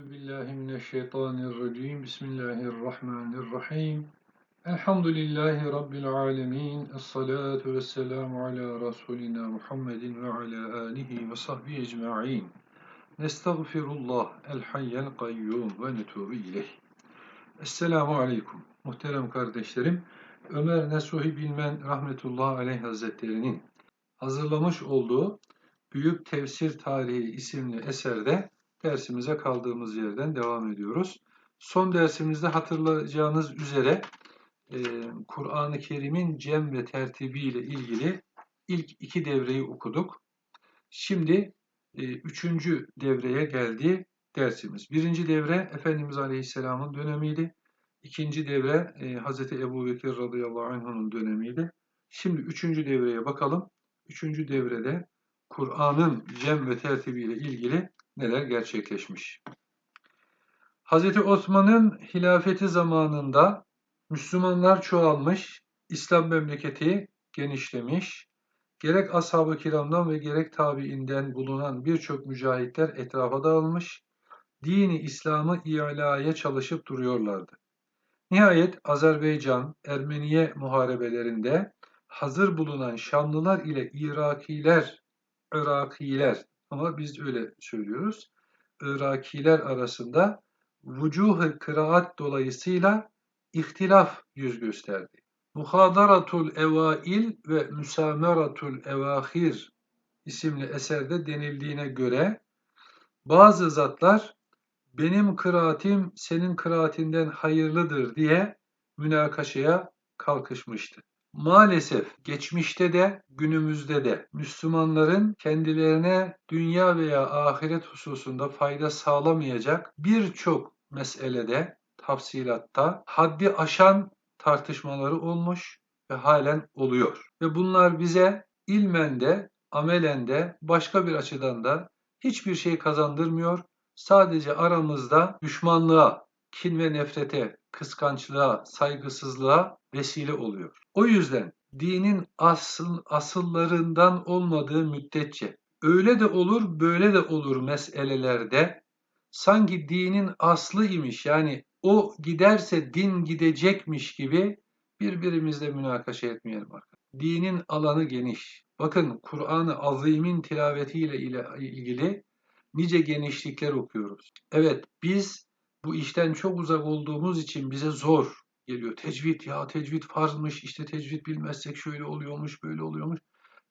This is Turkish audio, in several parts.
billahi mineşşeytanirracim. Bismillahirrahmanirrahim. Elhamdülillahi rabbil alamin. Essalatu vesselamu ala rasulina Muhammedin ve ala alihi ve sahbihi ecmaîn. Nestağfirullah el hayyel kayyum ve netubu ileyh. Esselamu aleyküm. Muhterem kardeşlerim, Ömer Nesuhi Bilmen rahmetullahi aleyh hazretlerinin hazırlamış olduğu Büyük Tefsir Tarihi isimli eserde dersimize kaldığımız yerden devam ediyoruz. Son dersimizde hatırlayacağınız üzere e, Kur'an-ı Kerim'in cem ve tertibi ile ilgili ilk iki devreyi okuduk. Şimdi e, üçüncü devreye geldi dersimiz. Birinci devre Efendimiz Aleyhisselam'ın dönemiydi. İkinci devre e, Hz. Ebu Bekir radıyallahu anh'ın dönemiydi. Şimdi üçüncü devreye bakalım. Üçüncü devrede Kur'an'ın cem ve tertibi ile ilgili neler gerçekleşmiş. Hz. Osman'ın hilafeti zamanında Müslümanlar çoğalmış, İslam memleketi genişlemiş, gerek ashab-ı kiramdan ve gerek tabiinden bulunan birçok mücahitler etrafa dağılmış, dini İslam'ı ialaya çalışıp duruyorlardı. Nihayet Azerbaycan, Ermeniye muharebelerinde hazır bulunan Şamlılar ile Irakiler, Irakiler ama biz öyle söylüyoruz. Irakiler arasında vucuh kıraat dolayısıyla ihtilaf yüz gösterdi. Muhadaratul Evail ve Müsameratul Evahir isimli eserde denildiğine göre bazı zatlar benim kıraatim senin kıraatinden hayırlıdır diye münakaşaya kalkışmıştı. Maalesef geçmişte de günümüzde de Müslümanların kendilerine dünya veya ahiret hususunda fayda sağlamayacak birçok meselede, tafsilatta haddi aşan tartışmaları olmuş ve halen oluyor. Ve bunlar bize ilmen de, amelen de, başka bir açıdan da hiçbir şey kazandırmıyor. Sadece aramızda düşmanlığa, kin ve nefrete, kıskançlığa, saygısızlığa vesile oluyor. O yüzden dinin asıl, asıllarından olmadığı müddetçe öyle de olur böyle de olur meselelerde sanki dinin aslı imiş yani o giderse din gidecekmiş gibi birbirimizle münakaşa etmeyelim arkadaşlar. Dinin alanı geniş. Bakın Kur'an-ı Azim'in tilavetiyle ilgili nice genişlikler okuyoruz. Evet biz bu işten çok uzak olduğumuz için bize zor geliyor. Tecvid ya tecvid farzmış işte tecvid bilmezsek şöyle oluyormuş böyle oluyormuş.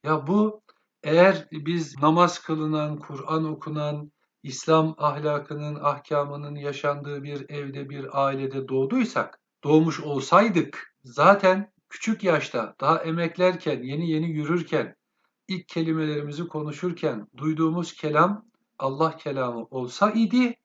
Ya bu eğer biz namaz kılınan, Kur'an okunan, İslam ahlakının, ahkamının yaşandığı bir evde, bir ailede doğduysak, doğmuş olsaydık zaten küçük yaşta, daha emeklerken, yeni yeni yürürken, ilk kelimelerimizi konuşurken duyduğumuz kelam Allah kelamı olsa idi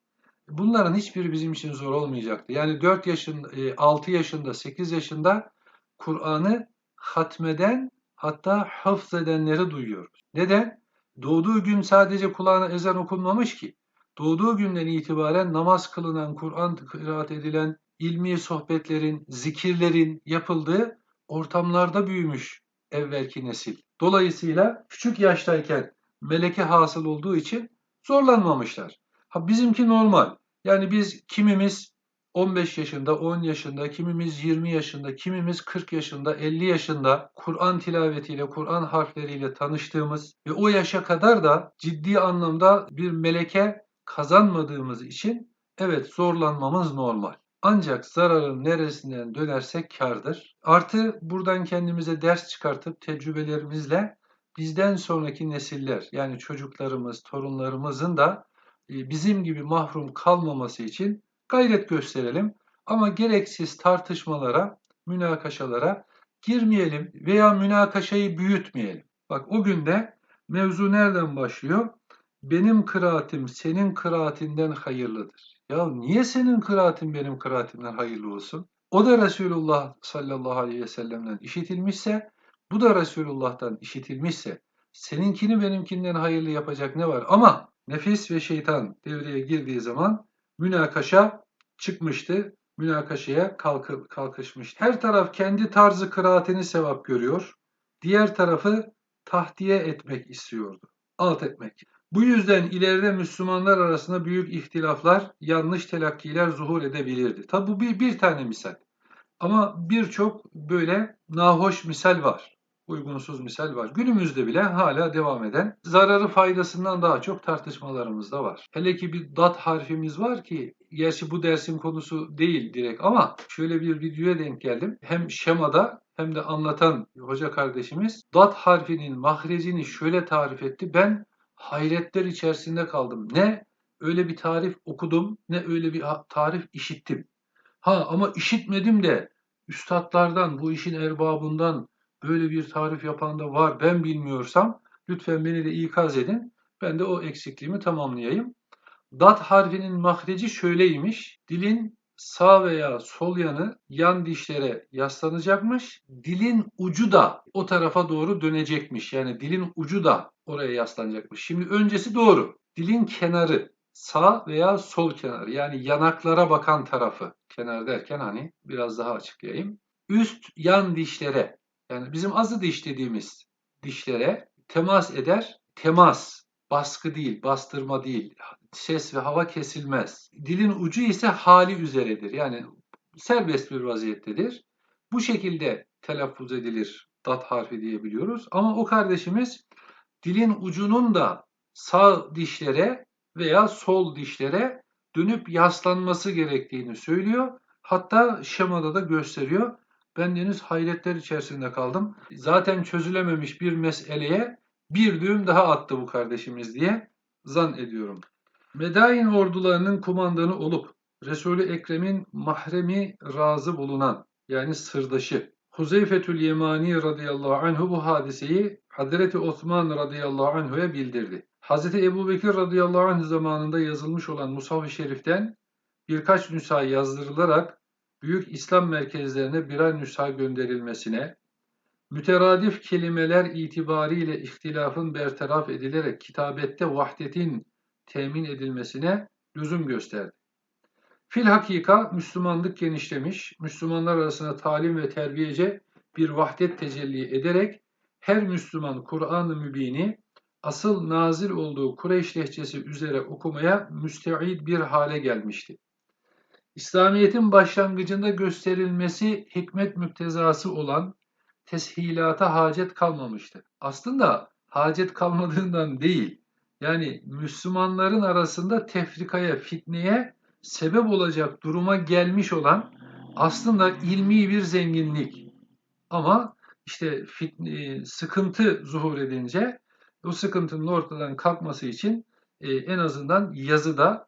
bunların hiçbiri bizim için zor olmayacaktı. Yani 4 yaşın, 6 e, yaşında, 8 yaşında Kur'an'ı hatmeden hatta hafız edenleri duyuyoruz. Neden? Doğduğu gün sadece kulağına ezan okunmamış ki. Doğduğu günden itibaren namaz kılınan, Kur'an kıraat edilen, ilmi sohbetlerin, zikirlerin yapıldığı ortamlarda büyümüş evvelki nesil. Dolayısıyla küçük yaştayken meleke hasıl olduğu için zorlanmamışlar. Ha bizimki normal. Yani biz kimimiz 15 yaşında, 10 yaşında, kimimiz 20 yaşında, kimimiz 40 yaşında, 50 yaşında Kur'an tilavetiyle, Kur'an harfleriyle tanıştığımız ve o yaşa kadar da ciddi anlamda bir meleke kazanmadığımız için evet zorlanmamız normal. Ancak zararın neresinden dönersek kardır. Artı buradan kendimize ders çıkartıp tecrübelerimizle bizden sonraki nesiller yani çocuklarımız, torunlarımızın da bizim gibi mahrum kalmaması için gayret gösterelim. Ama gereksiz tartışmalara, münakaşalara girmeyelim veya münakaşayı büyütmeyelim. Bak o günde mevzu nereden başlıyor? Benim kıraatim senin kıraatinden hayırlıdır. Ya niye senin kıraatin benim kıraatimden hayırlı olsun? O da Resulullah sallallahu aleyhi ve sellem'den işitilmişse, bu da Resulullah'tan işitilmişse, seninkini benimkinden hayırlı yapacak ne var? Ama nefis ve şeytan devreye girdiği zaman münakaşa çıkmıştı. Münakaşaya kalkı, kalkışmıştı. Her taraf kendi tarzı kıraatini sevap görüyor. Diğer tarafı tahtiye etmek istiyordu. Alt etmek. Bu yüzden ileride Müslümanlar arasında büyük ihtilaflar, yanlış telakkiler zuhur edebilirdi. Tabi bu bir, bir tane misal. Ama birçok böyle nahoş misal var. Uygunsuz misal var. Günümüzde bile hala devam eden zararı faydasından daha çok tartışmalarımız da var. Hele ki bir dat harfimiz var ki gerçi bu dersin konusu değil direkt ama şöyle bir videoya denk geldim. Hem şemada hem de anlatan hoca kardeşimiz dat harfinin mahrecini şöyle tarif etti. Ben hayretler içerisinde kaldım. Ne öyle bir tarif okudum ne öyle bir tarif işittim. Ha ama işitmedim de üstadlardan, bu işin erbabından böyle bir tarif yapan da var ben bilmiyorsam lütfen beni de ikaz edin. Ben de o eksikliğimi tamamlayayım. Dat harfinin mahreci şöyleymiş. Dilin sağ veya sol yanı yan dişlere yaslanacakmış. Dilin ucu da o tarafa doğru dönecekmiş. Yani dilin ucu da oraya yaslanacakmış. Şimdi öncesi doğru. Dilin kenarı sağ veya sol kenarı yani yanaklara bakan tarafı. Kenar derken hani biraz daha açıklayayım. Üst yan dişlere yani bizim azı diş dediğimiz dişlere temas eder. Temas, baskı değil, bastırma değil. Ses ve hava kesilmez. Dilin ucu ise hali üzeredir. Yani serbest bir vaziyettedir. Bu şekilde telaffuz edilir dat harfi diyebiliyoruz. Ama o kardeşimiz dilin ucunun da sağ dişlere veya sol dişlere dönüp yaslanması gerektiğini söylüyor. Hatta şemada da gösteriyor. Ben henüz hayretler içerisinde kaldım. Zaten çözülememiş bir meseleye bir düğüm daha attı bu kardeşimiz diye zan ediyorum. Medain ordularının kumandanı olup Resul-i Ekrem'in mahremi razı bulunan yani sırdaşı Huzeyfetül Yemani radıyallahu anhu bu hadiseyi Hazreti Osman radıyallahu anhu'ya bildirdi. Hazreti Ebu Bekir radıyallahu anh zamanında yazılmış olan Mushaf-ı Şerif'ten birkaç nüsha yazdırılarak büyük İslam merkezlerine birer nüsha gönderilmesine, müteradif kelimeler itibariyle ihtilafın bertaraf edilerek kitabette vahdetin temin edilmesine lüzum gösterdi. Fil hakika Müslümanlık genişlemiş, Müslümanlar arasında talim ve terbiyece bir vahdet tecelli ederek her Müslüman Kur'an-ı Mübin'i asıl nazil olduğu Kureyş lehçesi üzere okumaya müsteid bir hale gelmişti. İslamiyet'in başlangıcında gösterilmesi hikmet müktezası olan teshilata hacet kalmamıştı. Aslında hacet kalmadığından değil, yani Müslümanların arasında tefrikaya, fitneye sebep olacak duruma gelmiş olan aslında ilmi bir zenginlik. Ama işte fitne, sıkıntı zuhur edince bu sıkıntının ortadan kalkması için e, en azından yazıda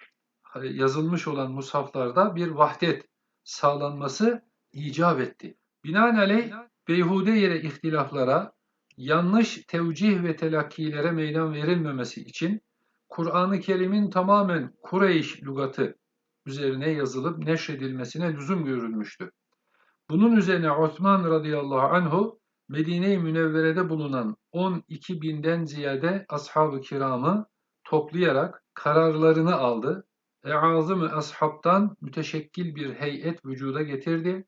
yazılmış olan musaflarda bir vahdet sağlanması icap etti. Binaenaleyh beyhude yere ihtilaflara, yanlış tevcih ve telakkilere meydan verilmemesi için Kur'an-ı Kerim'in tamamen Kureyş lügatı üzerine yazılıp neşredilmesine lüzum görülmüştü. Bunun üzerine Osman radıyallahu anhu Medine-i Münevvere'de bulunan 12 binden ziyade ashab-ı kiramı toplayarak kararlarını aldı. Eazım-ı ashabtan müteşekkil bir heyet vücuda getirdi.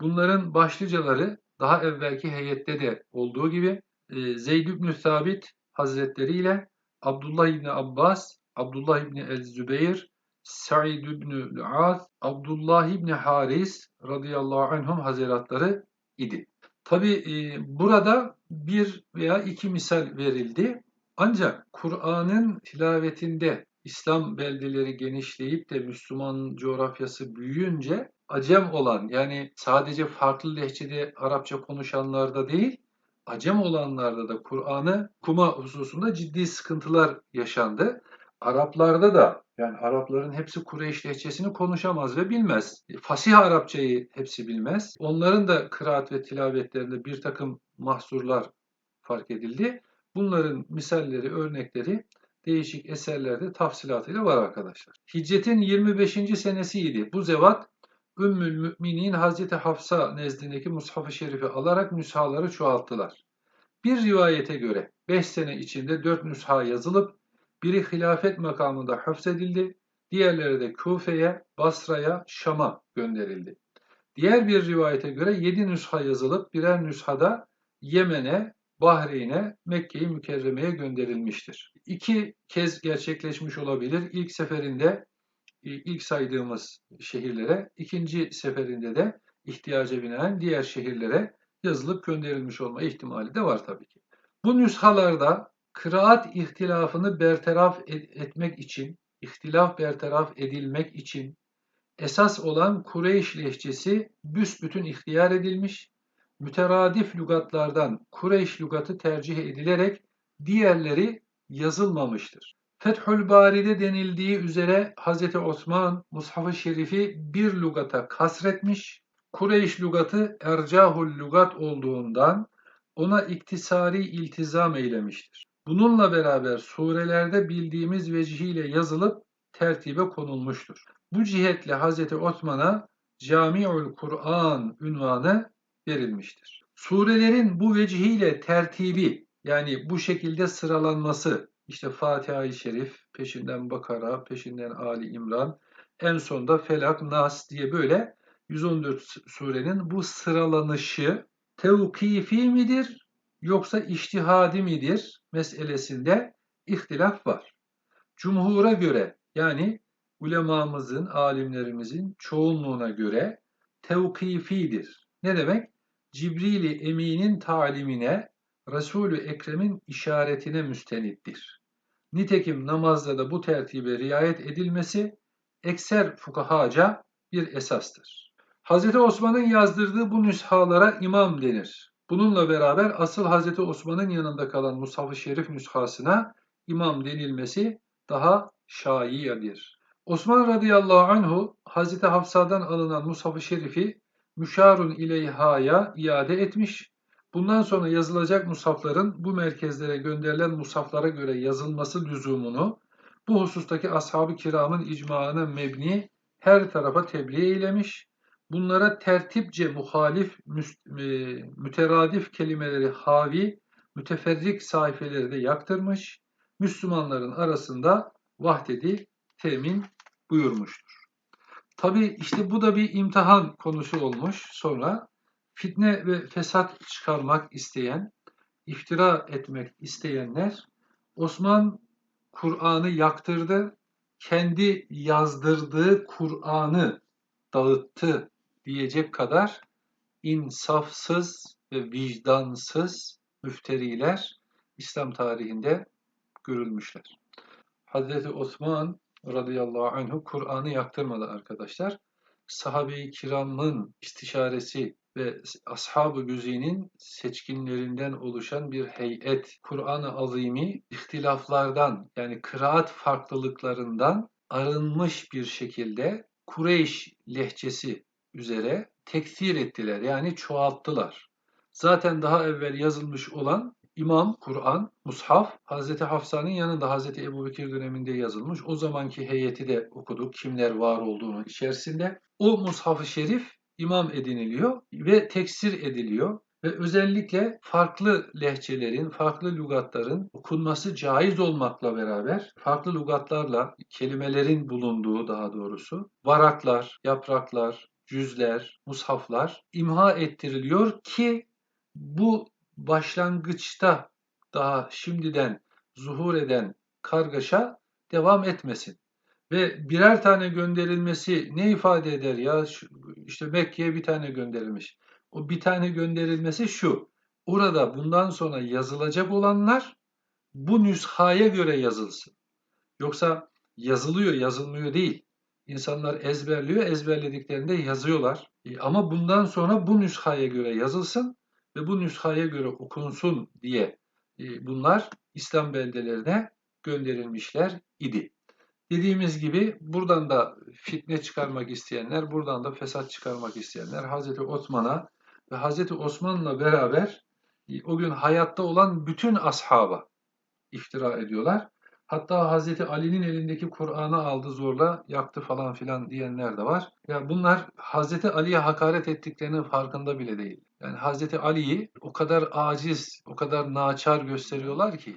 Bunların başlıcaları daha evvelki heyette de olduğu gibi e, Zeyd ibn Sabit Hazretleri ile Abdullah ibn Abbas, Abdullah ibn el-Zübeyir, Sa'id ibn As, Abdullah ibn Haris radıyallahu anhum haziratları idi. Tabi e, burada bir veya iki misal verildi. Ancak Kur'an'ın tilavetinde İslam beldeleri genişleyip de Müslüman coğrafyası büyüyünce Acem olan yani sadece farklı lehçede Arapça konuşanlarda değil Acem olanlarda da Kur'an'ı kuma hususunda ciddi sıkıntılar yaşandı. Araplarda da yani Arapların hepsi Kureyş lehçesini konuşamaz ve bilmez. Fasih Arapçayı hepsi bilmez. Onların da kıraat ve tilavetlerinde bir takım mahsurlar fark edildi. Bunların misalleri, örnekleri değişik eserlerde tafsilatıyla var arkadaşlar. Hicretin 25. senesiydi. Bu zevat Ümmül Müminin Hazreti Hafsa nezdindeki Mushaf-ı Şerif'i alarak nüshaları çoğalttılar. Bir rivayete göre 5 sene içinde 4 nüsha yazılıp biri hilafet makamında hafzedildi, diğerleri de Kufe'ye, Basra'ya, Şam'a gönderildi. Diğer bir rivayete göre 7 nüsha yazılıp birer nüshada Yemen'e, Bahreyn'e, Mekke-i Mükerreme'ye gönderilmiştir. İki kez gerçekleşmiş olabilir. İlk seferinde ilk saydığımız şehirlere, ikinci seferinde de ihtiyaca binaen diğer şehirlere yazılıp gönderilmiş olma ihtimali de var tabii ki. Bu nüshalarda kıraat ihtilafını bertaraf etmek için, ihtilaf bertaraf edilmek için esas olan Kureyş lehçesi büsbütün ihtiyar edilmiş, müteradif lügatlardan Kureyş lügatı tercih edilerek diğerleri yazılmamıştır. Fethül Bari'de denildiği üzere Hz. Osman Mushaf-ı Şerif'i bir lügata kasretmiş, Kureyş lügatı ercahul lügat olduğundan ona iktisari iltizam eylemiştir. Bununla beraber surelerde bildiğimiz vecihiyle yazılıp tertibe konulmuştur. Bu cihetle Hz. Osman'a Cami'ül Kur'an ünvanı verilmiştir. Surelerin bu vecihiyle tertibi yani bu şekilde sıralanması işte Fatiha-i Şerif, peşinden Bakara, peşinden Ali İmran, en sonda Felak, Nas diye böyle 114 surenin bu sıralanışı tevkifi midir yoksa iştihadi midir meselesinde ihtilaf var. Cumhura göre yani ulemamızın, alimlerimizin çoğunluğuna göre tevkifidir. Ne demek? Cibril-i Emin'in talimine, Resulü Ekrem'in işaretine müstenittir. Nitekim namazda da bu tertibe riayet edilmesi ekser fukahaca bir esastır. Hz. Osman'ın yazdırdığı bu nüshalara imam denir. Bununla beraber asıl Hz. Osman'ın yanında kalan Mushaf-ı Şerif nüshasına imam denilmesi daha şaiyedir. Osman radıyallahu anhu Hz. Hafsa'dan alınan Mushaf-ı Şerif'i müşarun ileyhaya iade etmiş Bundan sonra yazılacak musafların bu merkezlere gönderilen musaflara göre yazılması lüzumunu bu husustaki ashab-ı kiramın icmaına mebni her tarafa tebliğ eylemiş. Bunlara tertipçe muhalif, e, müteradif kelimeleri havi, müteferrik sayfeleri de yaktırmış. Müslümanların arasında vahdedi temin buyurmuştur. Tabi işte bu da bir imtihan konusu olmuş sonra fitne ve fesat çıkarmak isteyen, iftira etmek isteyenler Osman Kur'an'ı yaktırdı, kendi yazdırdığı Kur'an'ı dağıttı diyecek kadar insafsız ve vicdansız müfteriler İslam tarihinde görülmüşler. Hazreti Osman radıyallahu anhu Kur'an'ı yaktırmadı arkadaşlar. Sahabe-i kiramın istişaresi ve Ashab-ı Güzi'nin seçkinlerinden oluşan bir heyet, Kur'an-ı Azim'i ihtilaflardan yani kıraat farklılıklarından arınmış bir şekilde Kureyş lehçesi üzere tekfir ettiler yani çoğalttılar. Zaten daha evvel yazılmış olan İmam, Kur'an, Mushaf, Hazreti Hafsa'nın yanında Hazreti Ebu Bekir döneminde yazılmış. O zamanki heyeti de okuduk. Kimler var olduğunu içerisinde. O Mushaf-ı Şerif imam ediniliyor ve teksir ediliyor ve özellikle farklı lehçelerin, farklı lügatların okunması caiz olmakla beraber farklı lügatlarla kelimelerin bulunduğu daha doğrusu varaklar, yapraklar, cüzler, mushaflar imha ettiriliyor ki bu başlangıçta daha şimdiden zuhur eden kargaşa devam etmesin. Ve birer tane gönderilmesi ne ifade eder ya? İşte Mekke'ye bir tane gönderilmiş. O bir tane gönderilmesi şu. Orada bundan sonra yazılacak olanlar bu nüshaya göre yazılsın. Yoksa yazılıyor, yazılmıyor değil. İnsanlar ezberliyor, ezberlediklerinde yazıyorlar. E, ama bundan sonra bu nüshaya göre yazılsın ve bu nüshaya göre okunsun diye e, bunlar İslam beldelerine gönderilmişler idi. Dediğimiz gibi buradan da fitne çıkarmak isteyenler, buradan da fesat çıkarmak isteyenler Hazreti Osman'a ve Hazreti Osman'la beraber e, o gün hayatta olan bütün ashaba iftira ediyorlar. Hatta Hazreti Ali'nin elindeki Kur'an'ı aldı zorla yaktı falan filan diyenler de var. Ya bunlar Hazreti Ali'ye hakaret ettiklerinin farkında bile değil. Yani Hazreti Ali'yi o kadar aciz, o kadar naçar gösteriyorlar ki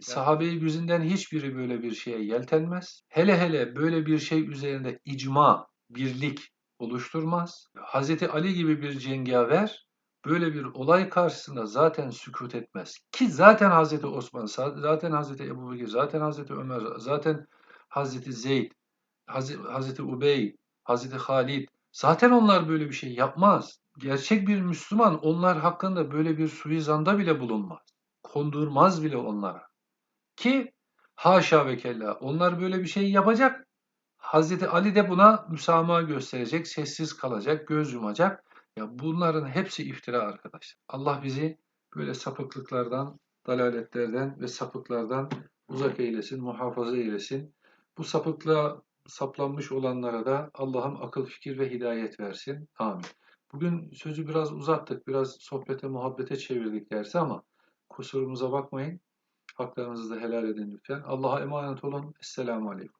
sahabe-i güzinden hiçbiri böyle bir şeye yeltenmez. Hele hele böyle bir şey üzerinde icma, birlik oluşturmaz. Hazreti Ali gibi bir cengaver böyle bir olay karşısında zaten sükut etmez. Ki zaten Hazreti Osman, zaten Hazreti Ebu Bekir, zaten Hazreti Ömer, zaten Hazreti Zeyd, Hazreti Ubey, Hazreti Halid, zaten onlar böyle bir şey yapmaz. Gerçek bir Müslüman onlar hakkında böyle bir suizanda bile bulunmaz. Kondurmaz bile onlara. Ki haşa ve kella onlar böyle bir şey yapacak. Hazreti Ali de buna müsamaha gösterecek, sessiz kalacak, göz yumacak. Ya bunların hepsi iftira arkadaşlar. Allah bizi böyle sapıklıklardan, dalaletlerden ve sapıklardan uzak eylesin, muhafaza eylesin. Bu sapıklığa saplanmış olanlara da Allah'ım akıl, fikir ve hidayet versin. Amin. Bugün sözü biraz uzattık, biraz sohbete, muhabbete çevirdik dersi ama kusurumuza bakmayın. Haklarınızı da helal edin lütfen. Allah'a emanet olun. Esselamu Aleyküm.